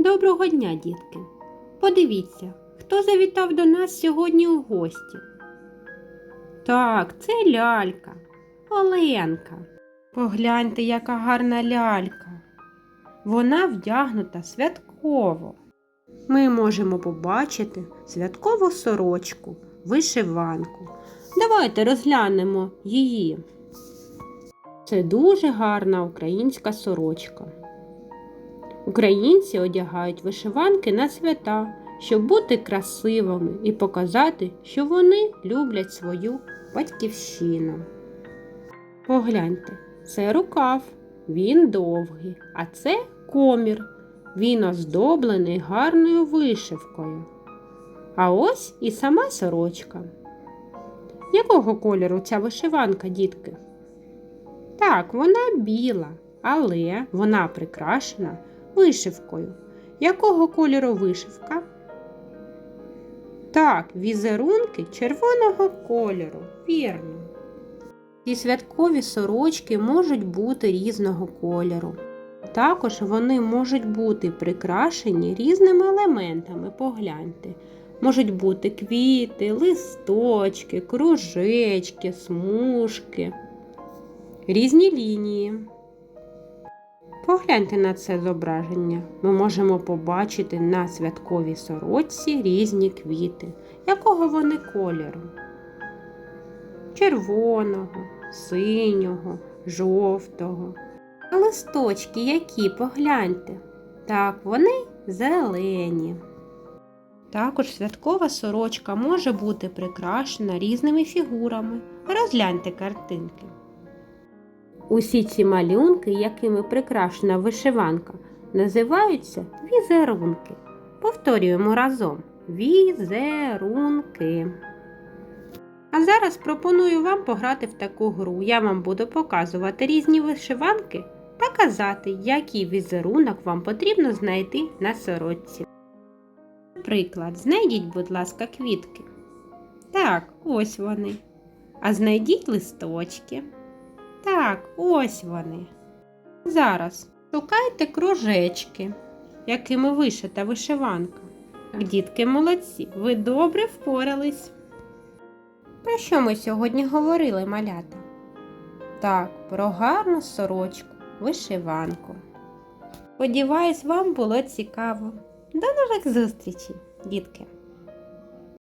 Доброго дня, дітки! Подивіться, хто завітав до нас сьогодні у гості. Так, це лялька, Оленка. Погляньте, яка гарна лялька. Вона вдягнута святково. Ми можемо побачити святкову сорочку, вишиванку. Давайте розглянемо її. Це дуже гарна українська сорочка. Українці одягають вишиванки на свята, щоб бути красивими і показати, що вони люблять свою батьківщину. Погляньте, це рукав, він довгий, а це комір. Він оздоблений гарною вишивкою. А ось і сама сорочка. Якого кольору ця вишиванка, дітки? Так, вона біла, але вона прикрашена вишивкою. Якого кольору вишивка? Так, візерунки червоного кольору, вірно. Ці святкові сорочки можуть бути різного кольору. Також вони можуть бути прикрашені різними елементами, погляньте. Можуть бути квіти, листочки, кружечки, смужки, різні лінії. Погляньте на це зображення. Ми можемо побачити на святковій сорочці різні квіти. Якого вони кольору? Червоного, синього, жовтого. А листочки які, погляньте. Так, вони зелені. Також святкова сорочка може бути прикрашена різними фігурами. Розгляньте картинки. Усі ці малюнки, якими прикрашена вишиванка, називаються візерунки. Повторюємо разом візерунки. А зараз пропоную вам пограти в таку гру. Я вам буду показувати різні вишиванки та казати, який візерунок вам потрібно знайти на сорочці. Наприклад, знайдіть, будь ласка, квітки. Так, ось вони. А знайдіть листочки. Так, ось вони. Зараз шукайте кружечки, якими вишита вишиванка. Дітки молодці, ви добре впорались. Про що ми сьогодні говорили, малята? Так, про гарну сорочку, вишиванку. Сподіваюсь, вам було цікаво. До нових зустрічей, дітки!